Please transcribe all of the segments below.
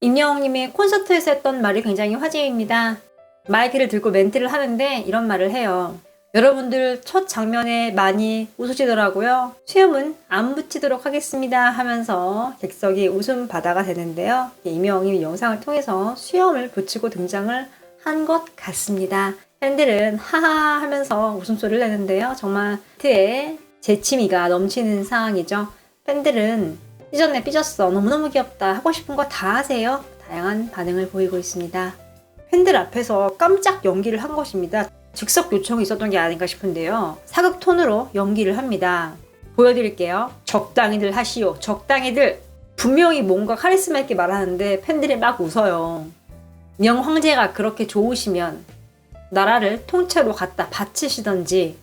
임영웅님이 콘서트에서 했던 말이 굉장히 화제입니다. 마이크를 들고 멘트를 하는데 이런 말을 해요. 여러분들 첫 장면에 많이 웃으시더라고요. 수염은 안 붙이도록 하겠습니다 하면서 객석이 웃음 바다가 되는데요. 임영웅님이 영상을 통해서 수염을 붙이고 등장을 한 것 같습니다. 팬들은 하하 하면서 웃음소리를 내는데요. 정말 트에 재치미가 넘치는 상황이죠. 팬들은 삐졌네 삐졌어 너무너무 귀엽다 하고 싶은 거 다 하세요. 다양한 반응을 보이고 있습니다. 팬들 앞에서 깜짝 연기를 한 것입니다. 즉석 요청이 있었던 게 아닌가 싶은데요. 사극 톤으로 연기를 합니다. 보여드릴게요. 적당히들 하시오. 적당히들. 분명히 뭔가 카리스마 있게 말하는데 팬들이 막 웃어요. 명 황제가 그렇게 좋으시면 나라를 통째로 갖다 바치시던지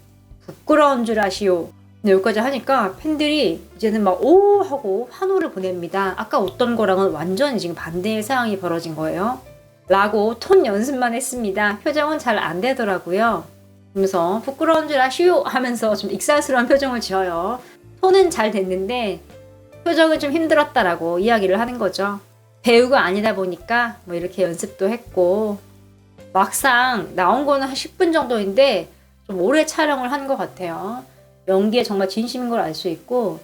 부끄러운 줄 아시오. 네, 여기까지 하니까 팬들이 이제는 막 오 하고 환호를 보냅니다. 아까 웃던 거랑은 완전히 지금 반대의 상황이 벌어진 거예요. 라고 톤 연습만 했습니다. 표정은 잘 안 되더라고요. 그러면서 부끄러운 줄 아시오 하면서 좀 익살스러운 표정을 지어요. 톤은 잘 됐는데 표정은 좀 힘들었다라고 이야기를 하는 거죠. 배우가 아니다 보니까 뭐 이렇게 연습도 했고 막상 나온 거는 한 10분 정도인데 좀 오래 촬영을 한 것 같아요. 연기에 정말 진심인 걸 알 수 있고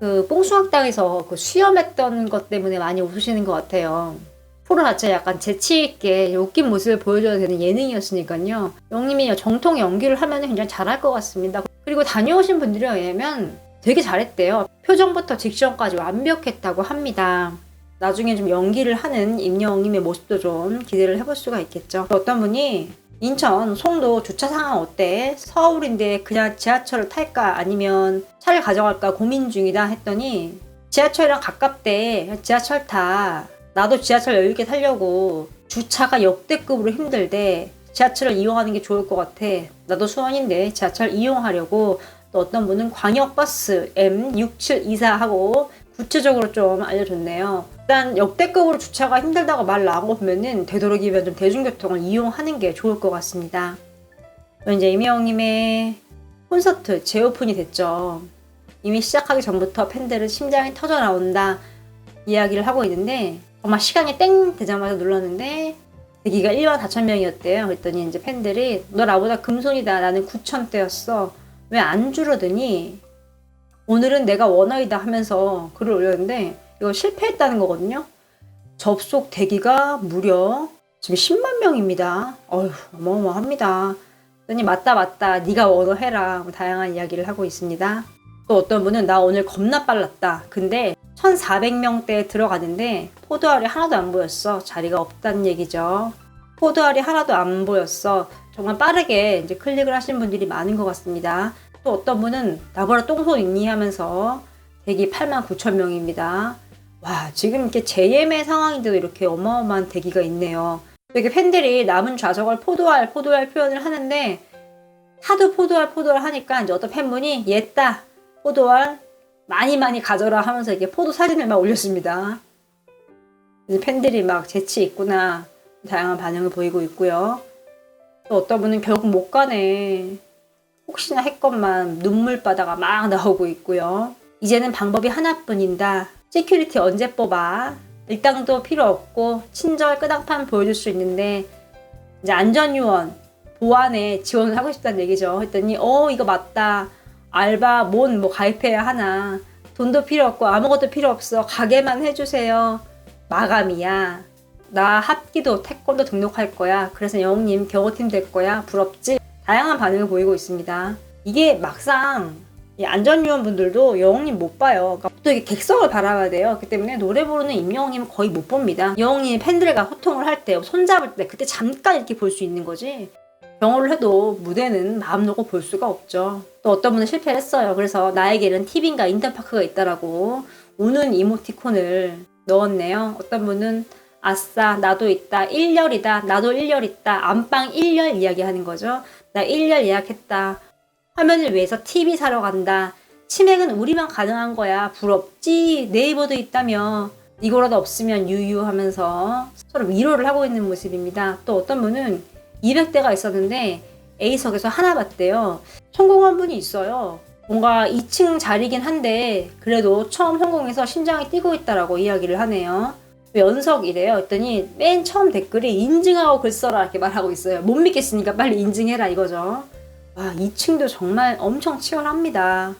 그 뽕숭악당에서 그 수염했던 것 때문에 많이 웃으시는 것 같아요. 프로 자체 약간 재치 있게 웃긴 모습을 보여줘야 되는 예능이었으니까요. 영님이 정통 연기를 하면 굉장히 잘할 것 같습니다. 그리고 다녀오신 분들에 의하면 되게 잘했대요. 표정부터 딕션까지 완벽했다고 합니다. 나중에 좀 연기를 하는 임영웅님의 모습도 좀 기대를 해볼 수가 있겠죠. 또 어떤 분이 인천 송도 주차 상황 어때? 서울인데 그냥 지하철을 탈까 아니면 차를 가져갈까 고민 중이다 했더니 지하철이랑 가깝대. 지하철 타. 나도 지하철 여유 있게 타려고 주차가 역대급으로 힘들대. 지하철을 이용하는 게 좋을 것 같아. 나도 수원인데 지하철 이용하려고 또 어떤 분은 광역버스 M6724 하고 구체적으로 좀 알려줬네요. 일단 역대급으로 주차가 힘들다고 말 나온 거 보면은 되도록이면 좀 대중교통을 이용하는 게 좋을 것 같습니다. 이제 이미영님의 콘서트 재오픈이 됐죠. 이미 시작하기 전부터 팬들은 심장이 터져 나온다 이야기를 하고 있는데 정말 시간이 땡 되자마자 눌렀는데 대기가 1만 4천 명이었대요. 그랬더니 이제 팬들이 너 나보다 금손이다. 나는 9천 대였어. 왜 안 줄어드니? 오늘은 내가 원어이다 하면서 글을 올렸는데 이거 실패했다는 거거든요. 접속 대기가 무려 지금 10만 명입니다. 어휴 어마어마합니다. 그랬더니 맞다 맞다 네가 원어 해라 뭐 다양한 이야기를 하고 있습니다. 또 어떤 분은 나 오늘 겁나 빨랐다. 근데 1,400명대에 들어가는데 포도알이 하나도 안 보였어. 자리가 없다는 얘기죠. 포도알이 하나도 안 보였어. 정말 빠르게 이제 클릭을 하신 분들이 많은 것 같습니다. 또 어떤 분은 나보다 똥손 있니 하면서 대기 8만 9천 명입니다. 와, 지금 이렇게 JM의 상황인데도 이렇게 어마어마한 대기가 있네요. 이렇게 팬들이 남은 좌석을 포도알, 포도알 표현을 하는데 하도 포도알, 포도알 하니까 이제 어떤 팬분이 옛다, 포도알 많이 많이 가져라 하면서 이게 포도 사진을 막 올렸습니다. 팬들이 막 재치 있구나. 다양한 반응을 보이고 있고요. 또 어떤 분은 결국 못 가네. 혹시나 했건만 눈물바다가 막 나오고 있고요. 이제는 방법이 하나뿐인다. 시큐리티 언제 뽑아? 일당도 필요 없고 친절 끄당판 보여줄 수 있는데 이제 안전요원 보안에 지원을 하고 싶다는 얘기죠. 했더니 어 이거 맞다. 알바 뭔 뭐 가입해야 하나. 돈도 필요 없고 아무것도 필요 없어. 가게만 해주세요. 마감이야. 나 합기도 태권도 등록할 거야. 그래서 영웅님 경호팀 될 거야. 부럽지? 다양한 반응을 보이고 있습니다. 이게 막상 이 안전요원분들도 영웅님 못 봐요. 그러니까 또 이게 객석을 바라봐야 돼요. 그렇기 때문에 노래 부르는 임영웅님은 거의 못 봅니다. 영웅님이 팬들과 소통을 할 때, 손잡을 때, 그때 잠깐 이렇게 볼 수 있는 거지. 경호를 해도 무대는 마음 놓고 볼 수가 없죠. 또 어떤 분은 실패를 했어요. 그래서 나에게는 TV인가 인터파크가 있다라고 우는 이모티콘을 넣었네요. 어떤 분은 아싸 나도 있다 1열이다 나도 1열 있다 안방 1열 이야기하는 거죠. 나 1열 예약했다. 화면을 위해서 TV 사러 간다. 치맥은 우리만 가능한 거야. 부럽지? 네이버도 있다며. 이거라도 없으면 유유하면서 서로 위로를 하고 있는 모습입니다. 또 어떤 분은 200대가 있었는데 A석에서 하나 봤대요. 성공한 분이 있어요. 뭔가 2층 자리긴 한데 그래도 처음 성공해서 심장이 뛰고 있다라고 이야기를 하네요. 연석이래요. 했더니 맨 처음 댓글이 인증하고 글 써라 이렇게 말하고 있어요. 못 믿겠으니까 빨리 인증해라 이거죠. 와, 2층도 정말 엄청 치열합니다.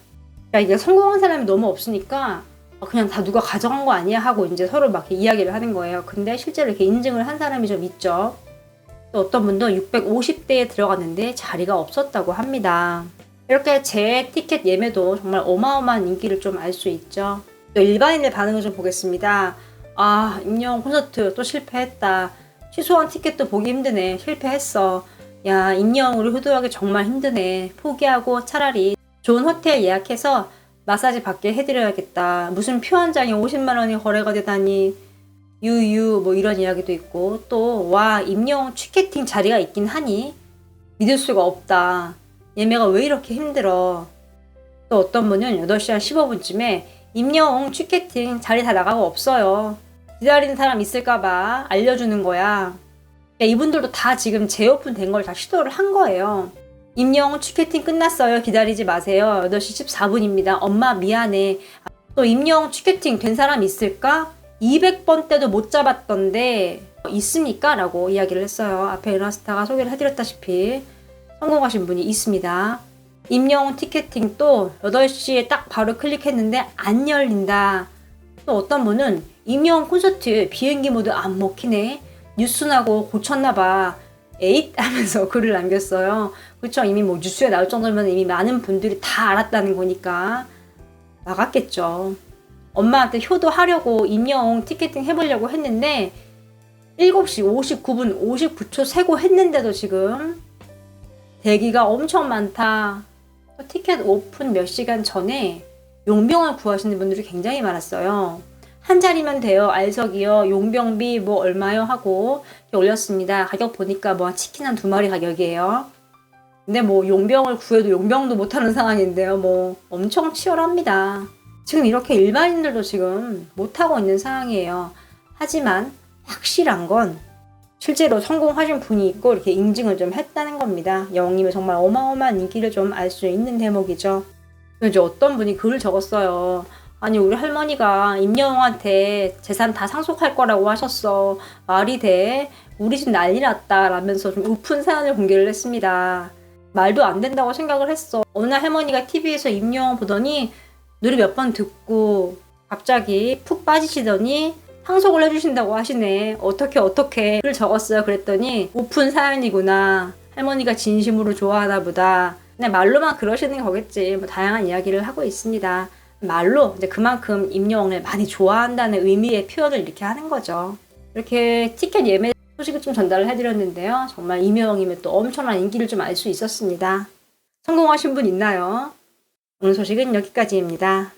그러니까 이게 성공한 사람이 너무 없으니까 그냥 다 누가 가져간 거 아니야 하고 이제 서로 막 이야기를 하는 거예요. 근데 실제로 이렇게 인증을 한 사람이 좀 있죠. 또 어떤 분도 650대에 들어갔는데 자리가 없었다고 합니다. 이렇게 제 티켓 예매도 정말 어마어마한 인기를 좀 알 수 있죠. 또 일반인의 반응을 좀 보겠습니다. 아, 임영웅 콘서트 또 실패했다. 취소한 티켓도 보기 힘드네. 실패했어. 야, 임영웅을 효도하기 정말 힘드네. 포기하고 차라리 좋은 호텔 예약해서 마사지 받게 해드려야겠다. 무슨 표 한 장에 50만 원이 거래가 되다니. 유유 뭐 이런 이야기도 있고 또 와 임영웅 취캐팅 자리가 있긴 하니 믿을 수가 없다. 예매가 왜 이렇게 힘들어. 또 어떤 분은 8시 한 15분쯤에 임영웅 취캐팅 자리 다 나가고 없어요. 기다리는 사람 있을까봐 알려주는 거야. 그러니까 이분들도 다 지금 재오픈 된 걸 다 시도를 한 거예요. 임영웅 취캐팅 끝났어요. 기다리지 마세요. 8시 14분입니다. 엄마 미안해. 또 임영웅 취캐팅 된 사람 있을까? 200번 때도 못 잡았던데 있습니까? 라고 이야기를 했어요. 앞에 은하스타가 소개를 해드렸다시피 성공하신 분이 있습니다. 임영웅 티켓팅 또 8시에 딱 바로 클릭했는데 안 열린다. 또 어떤 분은 임영웅 콘서트 비행기 모드 안 먹히네. 뉴스 나고 고쳤나봐. 에잇 하면서 글을 남겼어요. 그렇죠. 이미 뭐 뉴스에 나올 정도면 이미 많은 분들이 다 알았다는 거니까 나갔겠죠. 엄마한테 효도하려고 임영웅 티켓팅 해보려고 했는데 7시 59분 59초 세고 했는데도 지금 대기가 엄청 많다. 또 티켓 오픈 몇 시간 전에 용병을 구하시는 분들이 굉장히 많았어요. 한 자리면 돼요. 알석이요. 용병비 뭐 얼마요 하고 올렸습니다. 가격 보니까 뭐 치킨 한 두 마리 가격이에요. 근데 뭐 용병을 구해도 용병도 못하는 상황인데요. 뭐 엄청 치열합니다. 지금 이렇게 일반인들도 지금 못하고 있는 상황이에요. 하지만 확실한 건 실제로 성공하신 분이 있고 이렇게 인증을 좀 했다는 겁니다. 영웅님의 정말 어마어마한 인기를 좀 알 수 있는 대목이죠. 이제 어떤 분이 글을 적었어요. 아니 우리 할머니가 임영웅한테 재산 다 상속할 거라고 하셨어. 말이 돼? 우리 집 난리 났다. 라면서 좀 우픈 사연을 공개를 했습니다. 말도 안 된다고 생각을 했어. 어느 날 할머니가 TV에서 임영웅 보더니 노래 몇 번 듣고 갑자기 푹 빠지시더니 상속을 해주신다고 하시네. 어떻게 어떻게 를 적었어요. 그랬더니 오픈 사연이구나. 할머니가 진심으로 좋아하나 보다. 그냥 말로만 그러시는 거겠지. 뭐 다양한 이야기를 하고 있습니다. 말로 이제 그만큼 임영웅을 많이 좋아한다는 의미의 표현을 이렇게 하는 거죠. 이렇게 티켓 예매 소식을 좀 전달을 해드렸는데요. 정말 임영웅이면 또 엄청난 인기를 좀 알 수 있었습니다. 성공하신 분 있나요? 오늘 소식은 여기까지입니다.